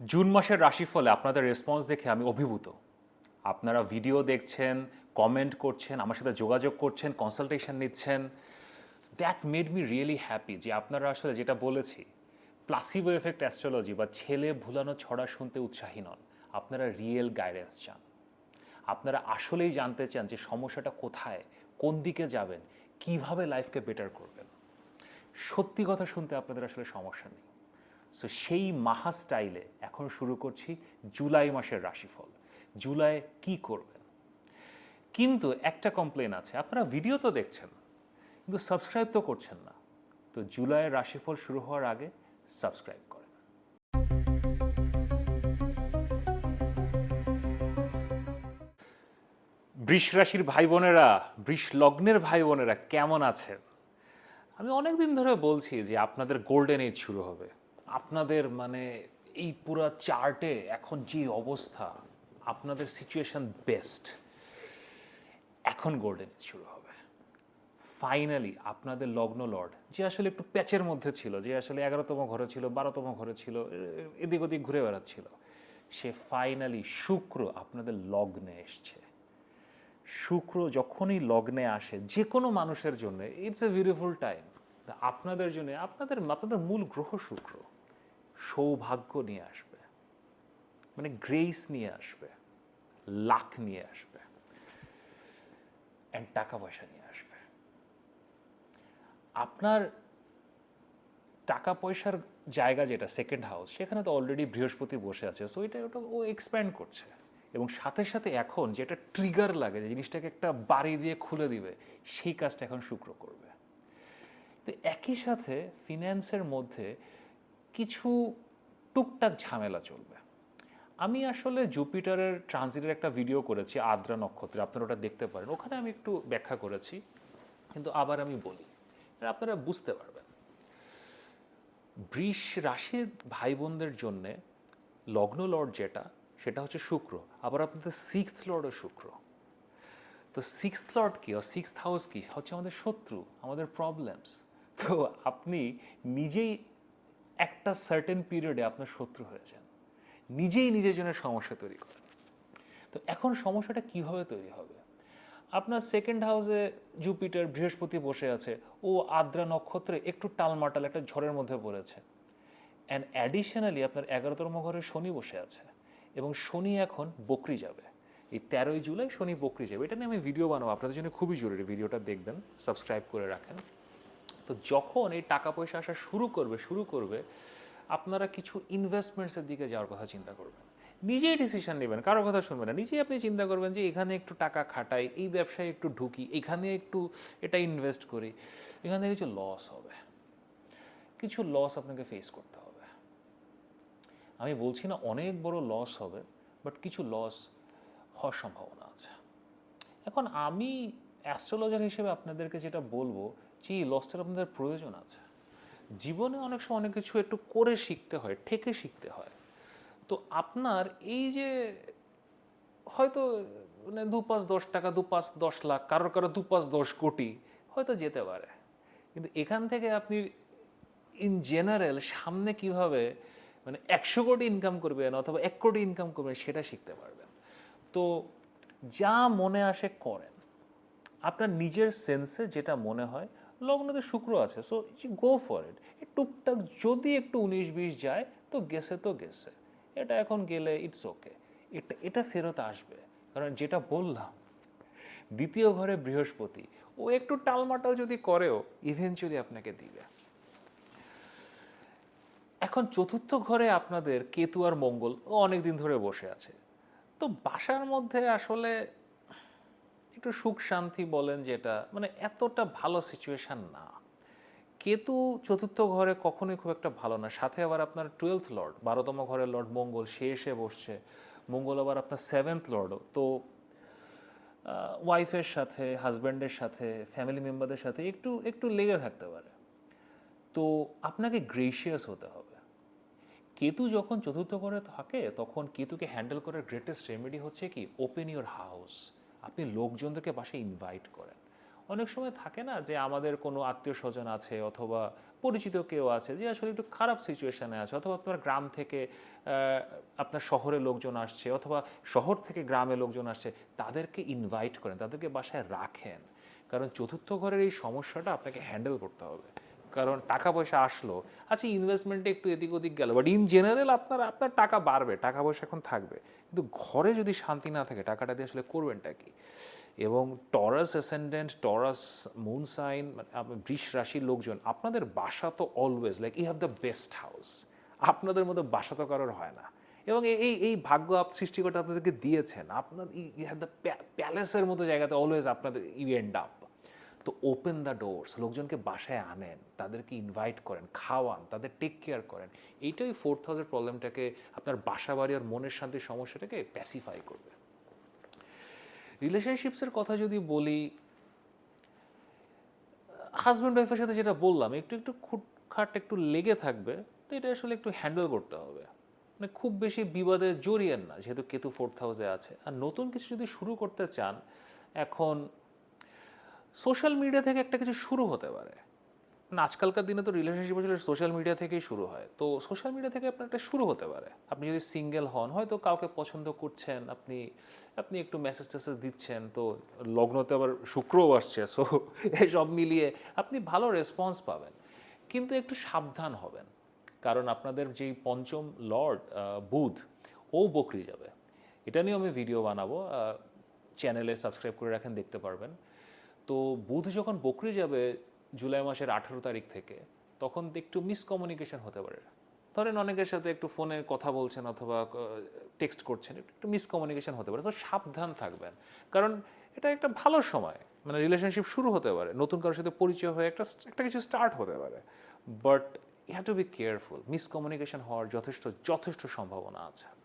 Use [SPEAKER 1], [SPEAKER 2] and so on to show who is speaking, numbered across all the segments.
[SPEAKER 1] June মাসের রাশিফলে আপনাদের response দেখে আমি অভিভূত। আপনারা ভিডিও দেখছেন কমেন্ট করছেন, আমার সাথে যোগাযোগ করছেন কনসালটেশন নিচ্ছেন। That made me really happy যে আপনারা আসলে যেটা বলেছি প্লাসিবো এফেক্ট অ্যাস্ট্রোলজি বা ছেলে ভুলানো ছড়া শুনতে উৎসাহী নন। আপনারা রিয়েল গাইডেন্স চান। আপনারা আসলেই জানতে চান যে সমস্যাটা কোথায়, কোন দিকে যাবেন, কীভাবে লাইফকে বেটার করবেন। সত্যি কথা শুনতে আপনাদের আসলে সমস্যা নেই। সো সেই মাহা স্টাইলে এখন শুরু করছি জুলাই মাসের রাশিফল। জুলাই কি করবেন? কিন্তু একটা কমপ্লেন আছে, আপনারা ভিডিও তো দেখছেন, কিন্তু সাবস্ক্রাইব তো করছেন না। তো জুলাইয়ের রাশিফল শুরু হওয়ার আগে সাবস্ক্রাইব করেন। বৃষ রাশির ভাই বোনেরা বৃষ লগ্নের ভাই বোনেরা কেমন আছেন? আমি অনেকদিন ধরে বলছি যে আপনাদের গোল্ডেন এজ শুরু হবে। আপনাদের মানে এই পুরো চার্টে এখন যে অবস্থা, আপনাদের সিচুয়েশন বেস্ট এখন গোল্ডেন শুরু হবে। ফাইনালি আপনাদের লগ্ন লর্ড যে আসলে একটু প্যাচের মধ্যে ছিল, যে আসলে এগারোতম ঘরে ছিল, বারোতম ঘরে ছিল, এদিক ওদিক ঘুরে বেড়াচ্ছিল। সে ফাইনালি শুক্র আপনাদের লগ্নে এসছে। শুক্র যখনই লগ্নে আসে, যে কোনো মানুষের জন্য ইটস এ বিউটিফুল টাইম আপনাদের জন্য, আপনাদের আপনাদের মূল গ্রহ শুক্র। সৌভাগ্য নিয়ে আসবে মানে গ্রেস নিয়ে আসবে লাখ নিয়ে আসবে অ্যান্ড টাকা পয়সা নিয়ে আসবে। আপনার টাকা পয়সার জায়গা যেটা সেকেন্ড হাউস সেখানে তো অলরেডি বৃহস্পতি বসে আছে সো এটা ওটা ও এক্সপ্যান্ড করছে। এবং সাথে সাথে এখন যেটা ট্রিগার লাগে, যে জিনিসটাকে একটা বাড়ি দিয়ে খুলে দিবে, সেই কাজটা এখন শুক্র করবে। তো একই সাথে ফিন্যান্সের মধ্যে কিছু টুকটাক ঝামেলা চলবে। আমি আসলে জুপিটারের ট্রানজিটের একটা ভিডিও করেছি, আদ্রা নক্ষত্রে। আপনারা ওটা দেখতে পারেন। ওখানে আমি একটু ব্যাখ্যা করেছি, কিন্তু আবার আমি বলি। আপনারা বুঝতে পারবেন। বৃষ রাশির ভাই বোনদের জন্যে লগ্ন লর্ড যেটা, সেটা হচ্ছে শুক্র। আবার আপনাদের সিক্স লর্ডও শুক্র। তো সিক্স লর্ড কী আর সিক্স হাউস কী? হচ্ছে আমাদের শত্রু, আমাদের প্রবলেমস। তো আপনি নিজেই একটা সার্টেন পিরিয়ডে আপনার শত্রু হয়েছেন নিজেই নিজের জন্য সমস্যা তৈরি করেন। তো এখন সমস্যাটা কীভাবে তৈরি হবে? আপনার সেকেন্ড হাউসে জুপিটার বৃহস্পতি বসে আছে, ও আদ্রা নক্ষত্রে একটু টালমাটাল, একটা ঝড়ের মধ্যে পড়েছে। অ্যান্ড অ্যাডিশনালি আপনার এগারোতম ঘরে শনি বসে আছে। এবং শনি এখন বকরি যাবে। এই তেরোই জুলাই শনি বকরি যাবে। এটা নিয়ে আমি ভিডিও বানাবো। আপনাদের জন্য খুবই জরুরি। ভিডিওটা দেখবেন সাবস্ক্রাইব করে রাখেন। তো যখন এই টাকা পয়সা আসা শুরু করবে শুরু করবে, আপনারা কিছু ইনভেস্টমেন্টসের দিকে যাওয়ার কথা চিন্তা করবেন। নিজেই ডিসিশন নেবেন কারও কথা শুনবেন না। নিজেই আপনি চিন্তা করবেন যে এখানে একটু টাকা খাটাই, এই ব্যবসায় একটু ঢুকি, এখানে একটু এটা ইনভেস্ট করি। এখানে কিছু লস হবে। কিছু লস আপনাকে ফেস করতে হবে। আমি বলছি না অনেক বড় লস হবে বাট কিছু লস হওয়ার সম্ভাবনা আছে। এখন আমি অ্যাস্ট্রোলজার হিসেবে আপনাদেরকে যেটা বলব যে লসটার আপনাদের প্রয়োজন আছে। জীবনে অনেক সময় অনেক কিছু একটু করে শিখতে হয়, ঠেকে শিখতে হয়। তো আপনার এই যে হয়তো মানে দু পাঁচ দশ টাকা দু পাঁচ দশ লাখ কারোর কারও দু পাঁচ দশ কোটি হয়তো যেতে পারে। কিন্তু এখান থেকে আপনি ইন জেনারেল সামনে কীভাবে মানে একশো কোটি ইনকাম করবেন অথবা এক কোটি ইনকাম করবেন সেটা শিখতে পারবেন। তো যা মনে আসে করেন। আপনার নিজের সেন্সে যেটা মনে হয় লগ্নতে শুক্র আছে সো গো ফর ইট টুকটাক যদি একটু উনিশ বিশ যায়, তো গেছে তো গেছে। এটা এখন গেলে ইটস ওকে এটা এটা ফেরত আসবে। কারণ যেটা বললাম, দ্বিতীয় ঘরে বৃহস্পতি, ও একটু টালমাটাল যদি করেও ইভেনচুয়ালি আপনাকে দিবে। এখন চতুর্থ ঘরে আপনাদের কেতু আর মঙ্গল, ও অনেক দিন ধরে বসে আছে। তো বাসার মধ্যে আসলে একটু সুখ শান্তি বলেন যেটা মানে এতটা ভালো সিচুয়েশন না। কেতু চতুর্থ ঘরে কখনোই খুব একটা ভালো না। সাথে আবার আপনার টুয়েলথ লর্ড বারোতম ঘরের লর্ড মঙ্গল, সে এসে বসছে। মঙ্গল আবার আপনার সেভেন্থ লর্ডও তো ওয়াইফের সাথে হাজব্যান্ডের সাথে ফ্যামিলি মেম্বারদের সাথে একটু একটু লেগে থাকতে পারে। তো আপনাকে গ্রেসিয়াস হতে হবে। কেতু যখন চতুর্থ ঘরে থাকে, তখন কেতুকে হ্যান্ডেল করার গ্রেটেস্ট রেমেডি হচ্ছে কি? ওপেন ইউর হাউস আপনি লোকজনদেরকে বাসায় ইনভাইট করেন। অনেক সময় থাকে না যে আমাদের কোনো আত্মীয় স্বজন আছে অথবা পরিচিত কেউ আছে যে আসলে একটু খারাপ সিচুয়েশানে আছে অথবা আপনার গ্রাম থেকে আপনার শহরে লোকজন আসছে অথবা শহর থেকে গ্রামে লোকজন আসছে, তাদেরকে ইনভাইট করেন, তাদেরকে বাসায় রাখেন। কারণ চতুর্থ ঘরের এই সমস্যাটা আপনাকে হ্যান্ডেল করতে হবে। কারণ টাকা পয়সা আসলো। আচ্ছা ইনভেস্টমেন্টে একটু এদিক ওদিক গেল। বাট ইন জেনারেল আপনার আপনার টাকা বাড়বে, টাকা পয়সা এখন থাকবে। কিন্তু ঘরে যদি শান্তি না থাকে, টাকাটা দিয়ে আসলে করবেনটা কি? এবং Taurus ascendant Taurus moon sign বৃষ রাশির লোকজন, আপনাদের বাসা তো always like you have the best house আপনাদের মতো বাসা তো কারোর হয় না। এবং এই- এই ভাগ্য আপ, সৃষ্টিকর্তা আপনাদেরকে দিয়েছেন। আপনার ইউ হ্যাভ দ্য প্যালেসের মতো জায়গাতে অলওয়েজ আপনাদের ইউ এন্ড আপ তো ওপেন দ্য ডোরস লোকজনকে বাসায় আনেন, তাদেরকে ইনভাইট করেন, খাওয়ান, তাদের টেক কেয়ার করেন, এইটাই ফোর্থ হাউসের প্রবলেমটাকে আপনার বাসা বাড়ি আর মনের শান্তির সমস্যাটাকে প্যাসিফাই করবে। রিলেশনশিপসের কথা যদি বলি হাজব্যান্ড ওয়াইফের সাথে যেটা বললাম, একটু একটু খুটখাট একটু লেগে থাকবে, তো এটা আসলে একটু হ্যান্ডেল করতে হবে। মানে খুব বেশি বিবাদে জড়িয়েন না, যেহেতু কেতু ফোর্থ হাউসে আছে। আর নতুন কিছু যদি শুরু করতে চান, এখন সোশ্যাল মিডিয়া থেকে একটা কিছু শুরু হতে পারে। না, আজকালকার দিনে তো রিলেশনশিপ আসলে সোশ্যাল মিডিয়া থেকেই শুরু হয়। তো সোশ্যাল মিডিয়া থেকে আপনার একটা শুরু হতে পারে। আপনি যদি সিঙ্গেল হন, হয়তো কাউকে পছন্দ করছেন, আপনি আপনি একটু মেসেজ টেসেজ দিচ্ছেন, তো লগ্নতে আবার শুক্রও আসছে সো সব মিলিয়ে আপনি ভালো রেসপন্স পাবেন। কিন্তু একটু সাবধান হবেন। কারণ আপনাদের যেই পঞ্চম লর্ড বুধ, ও বকরি যাবে। এটা নিয়েও আমি ভিডিও বানাবো। চ্যানেলে সাবস্ক্রাইব করে রাখেন, দেখতে পারবেন। তো বুধ যখন বকরি যাবে জুলাই মাসের আঠেরো তারিখ থেকে, তখন একটু মিসকমিউনিকেশন হতে পারে। ধরেন অনেকের সাথে একটু ফোনে কথা বলছেন অথবা টেক্সট করছেন, একটু- মিসকমিউনিকেশন হতে পারে। তো সাবধান থাকবেন। কারণ এটা একটা ভালো সময়। মানে রিলেশনশিপ শুরু হতে পারে। নতুন কারোর সাথে পরিচয় হয়ে একটা একটা কিছু স্টার্ট হতে পারে। But you have to be careful miscommunication হওয়ার যথেষ্ট যথেষ্ট সম্ভাবনা আছে।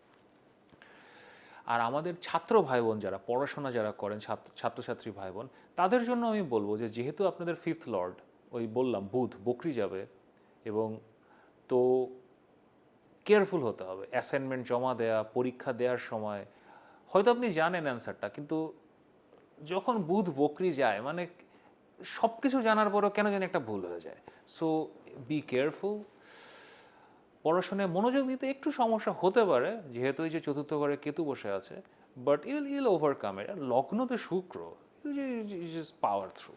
[SPEAKER 1] আর আমাদের ছাত্র ভাই বোন যারা, পড়াশোনা যারা করেন ছাত্রছাত্রী ভাই বোন তাদের জন্য আমি বলব যে যেহেতু আপনাদের ফিফথ লর্ড ওই বললাম বুধ, বকরি যাবে এবং তো কেয়ারফুল হতে হবে। অ্যাসাইনমেন্ট জমা দেয়া, পরীক্ষা দেওয়ার সময়, হয়তো আপনি জানেন অ্যান্সারটা কিন্তু যখন বুধ, বকরি যায় মানে সব কিছু জানার পরও কেন জানি একটা ভুল হয়ে যায়। সো বি কেয়ারফুল পড়াশোনায় মনোযোগ দিতে একটু সমস্যা হতে পারে, যেহেতু এই যে চতুর্থ ঘরে কেতু বসে আছে বাট ইউল ইল ওভারকাম এর লগ্নতে শুক্র ইজ পাওয়ার থ্রু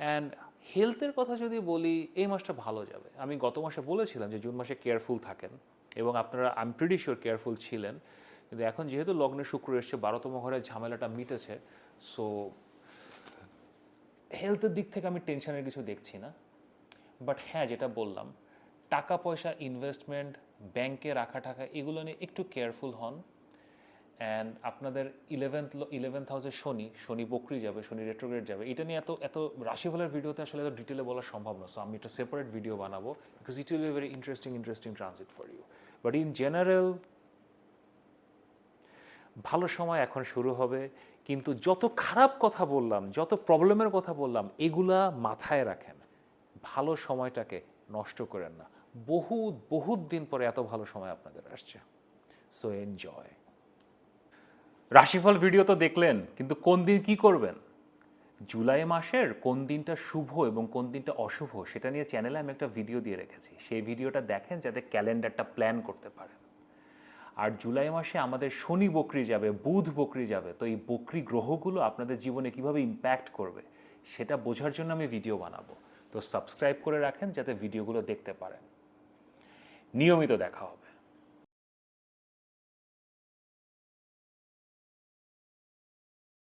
[SPEAKER 1] অ্যান্ড হেলথের কথা যদি বলি, এই মাসটা ভালো যাবে। আমি গত মাসে বলেছিলাম যে জুন মাসে কেয়ারফুল থাকেন, এবং আপনারা I am pretty sure careful ছিলেন, কিন্তু এখন যেহেতু লগ্নে শুক্র এসছে, বারোতম ঘরের ঝামেলাটা মিটেছে সো হেলথের দিক থেকে আমি টেনশনের কিছু দেখছি না। বাট হ্যাঁ যেটা বললাম টাকা পয়সা ইনভেস্টমেন্ট ব্যাংকে রাখা টাকা, এগুলো নিয়ে একটু কেয়ারফুল হন। অ্যান্ড আপনাদের ইলেভেন্থ ইলেভেন্থ হাউসে শনি শনি বকরি যাবে, শনি রেট্রোগ্রেড যাবে। এটা নিয়ে এত এত রাশিফলের ভিডিওতে আসলে এত ডিটেলে বলা সম্ভব না। সো আমি একটা সেপারেট ভিডিও বানাবো because it will be very interesting interesting transit for you but in general ভালো সময় এখন শুরু হবে। কিন্তু যত খারাপ কথা বললাম, যত প্রবলেমের কথা বললাম, এগুলা মাথায় রাখেন। ভালো সময়টাকে নষ্ট করেন না। বহুত বহুত দিন পরে এত ভালো সময় আপনাদের আসছে। সো এনজয় রাশিফল ভিডিও তো দেখলেন, কিন্তু কোন দিন কি করবেন? জুলাই মাসের কোন দিনটা শুভ এবং কোন দিনটা অশুভ, সেটা নিয়ে চ্যানেলে আমি একটা ভিডিও দিয়ে রেখেছি। সেই ভিডিওটা দেখেন যাতে ক্যালেন্ডারটা প্ল্যান করতে পারেন। আর জুলাই মাসে আমাদের শনি বকরি যাবে, বুধ বকরি যাবে, তো এই বকরি গ্রহগুলো আপনাদের জীবনে কীভাবে ইম্প্যাক্ট করবে, সেটা বোঝার জন্য আমি ভিডিও বানাবো। তো সাবস্ক্রাইব করে রাখেন যাতে ভিডিওগুলো দেখতে পারেন। নিয়মিত দেখা হবে।